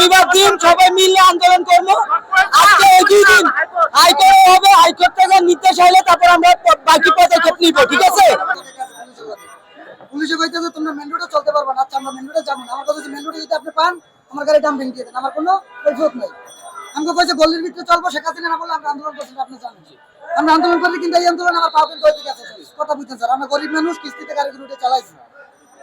রবিবার দিন সবাই মিলে আন্দোলন করব। আজকে একই দিন হাইকোর্ট হবে, হাইকোর্ট থেকে নির্দেশ হলে তারপর আমরা বাকি পদক্ষেপ নিব, ঠিক আছে? পুলিশে কইতেছে, তোমরা মেন রোডে চলতে না আচ্ছা আমরা মেন রোডে যাব না। আমার কথা মেন রোডে যদি আপনি পান, আমার গাড়ি দেন। আমার কোনো কৈফিয়ত নাই। আমাকে কইছে গল্লির ভিতরে চলবো, শেখ না বলে আমরা আন্দোলন করছি আপনি জানেন আমরা আন্দোলন করলে কিন্তু এই আন্দোলন আমার পাও কিন্তু কথা বুঝছেন, স্যার, আমরা গরিব মানুষ, কিস্তিতে গাড়ি রুটে চালাইছি।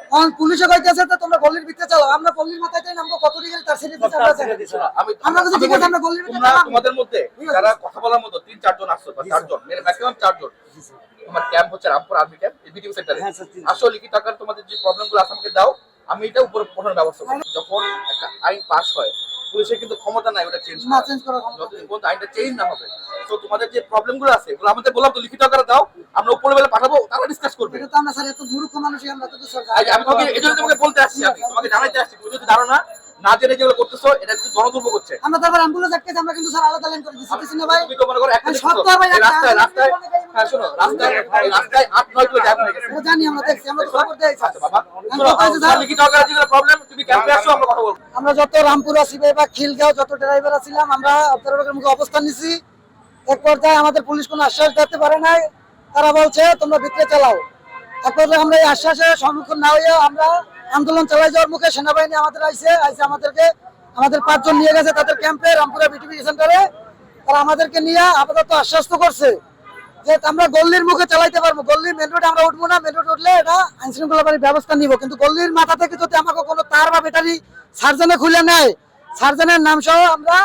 এখন পুলিশে কইতেছে তো তোমরা গলির ভিতরে চালাও আমরা পল্লির মাথায় যাই নামকো কত ডিগ্রি তার সিরিজ আমরা। আমি আমরা ঠিক আছে আমরা গলির ভিতরে তোমরা তোমাদের মধ্যে যারা কথা বলার মতো তিন চারজন আসছো বা চারজন ম্যাক্সিমাম চারজন। তোমার ক্যাম্প হচ্ছে রামপুর আর্মি ক্যাম্প এবিটিউ সেন্টারে আসো লিখিত টাকার তোমাদের যে প্রবলেমগুলো আছে আমাকে দাও আমি এটা উপরে পড়ার ব্যবস্থা করব যখন একটা আইন পাস হয় পুলিশের কিন্তু ক্ষমতা নাই ওটা চেঞ্জ না চেঞ্জ করার ক্ষমতা যতদিন পর্যন্ত আইনটা চেঞ্জ না হবে। তো তোমাদের যে প্রবলেমগুলো আছে ওগুলো আমাদের বললাম তো লিখিত আকারে দাও আমরা উপরে বেলা পাঠাবো তারা ডিসকাস করবে। এটা তো আমরা স্যার এত মূর্খ মানুষই আমরা তো সরকার। আমি তোমাকে এই জন্য তোমাকে বলতে আসছি আমি তোমাকে জানাইতে আসছি। তুমি যদি ধারণা না জেনে যেগুলো করতেছো এটা কিন্তু জনদুর্ভোগ হচ্ছে আমরা তারপর অ্যাম্বুলেন্স আটকেছি আমরা কিন্তু স্যার আলাদা লাইন করে দিচ্ছি কিছু না ভাই? তুমি তো মনে করো একটা সপ্তাহ ভাই রাস্তায় রাস্তায় হ্যাঁ শোনো রাস্তায় রাস্তায় আট নয় কিলো জ্যাম হয়ে গেছে। জানি আমরা দেখছি আমরা তো খবর দেই। আচ্ছা বাবা। স্যার, লিখিত আকারে যেগুলো প্রবলেম তুমি ক্যাম্পে আসো আমরা কথা বলব আমরা যত রামপুর আসিবে বা খিলগাঁও যত ড্রাইভার ছিলাম আমরা আপনাদের মুখে অবস্থান নিছি। এক পর্যায়ে আমাদের পুলিশ কোনো আশ্বাস দিতে পারে নাই। তারা বলছে, তোমরা ভিতরে চালাও। এক পর্যায়ে আমরা এই আশ্বাসের সম্মুখীন না হয়ে আমরা আন্দোলন চালাই যাওয়ার মুখে সেনাবাহিনী আমাদের আইসে আইসে আমাদেরকে, আমাদের পাঁচজন নিয়ে গেছে তাদের ক্যাম্পে রামপুরা বিটিভি সেন্টারে তারা আমাদেরকে নিয়ে আপাতত আশ্বস্ত করছে। যে আমরা গল্লির মুখে চালাইতে পারব গল্লির মেন রোডে আমরা উঠবো না মেন রোড উঠলে এটা আইন শৃঙ্খলা ব্যবস্থা নিব। কিন্তু গল্লির মাথা থেকে যদি আমাকে কোনো তার বা ব্যাটারি সার্জনে খুলে নেয়, সার্জনের নাম সহ আমরা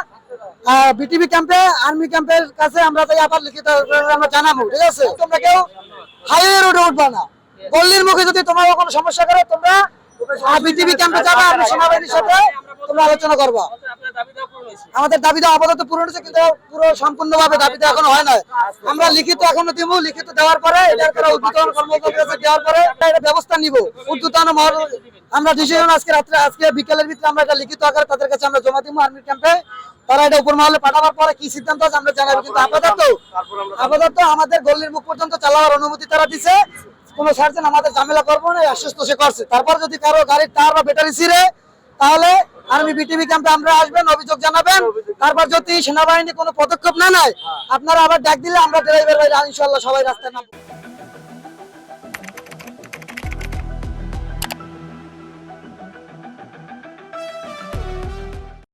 বিটিভি ক্যাম্পে আর্মি ক্যাম্পের কাছে আমরা তাই আবার লিখিত আমরা জানাব, ঠিক আছে? তোমরা কেউ রোডে উঠবা না। গল্লির মুখে যদি তোমার কোনো সমস্যা করে, তোমরা বিটিভি ক্যাম্পে যাবা আমি সেনাবাহিনীর সাথে তোমরা আলোচনা করবা। আমাদের দাবি দেওয়া আপাতত পূরণ হয়েছে, কিন্তু পুরো সম্পূর্ণ ভাবে দাবি দেওয়া এখনও হয় না আমরা লিখিত এখনও দিব, লিখিত দেওয়ার পরে দেওয়ার পরে ব্যবস্থা নিব। উদ্যোতন আমরা ডিসিশন আজকে রাত্রে, আজকে বিকেলের ভিতরে আমরা এটা লিখিত আকারে তাদের কাছে আমরা জমা দিব আর্মি ক্যাম্পে। তারা এটা উপর মহলে পাঠাবার পরে কি সিদ্ধান্ত আছে আমরা জানাব, কিন্তু আপাতত আপাতত আমাদের গল্লির মুখ পর্যন্ত চালাবার অনুমতি তারা দিছে। কোন সার্জন আমাদের ঝামেলা করব না আশ্বস্ত সে করছে। তারপর যদি কারও গাড়ির তার বা ব্যাটারি ছিঁড়ে, তাহলে আর্মি বিটিভি ক্যাম্পে আমরা আসবেন অভিযোগ জানাবেন। তারপর যদি সেনাবাহিনী কোনো পদক্ষেপ না নেয় আপনারা আবার ডাক দিলে আমরা ড্রাইভার ভাই ইনশাল্লাহ সবাই রাস্তায় নামবো।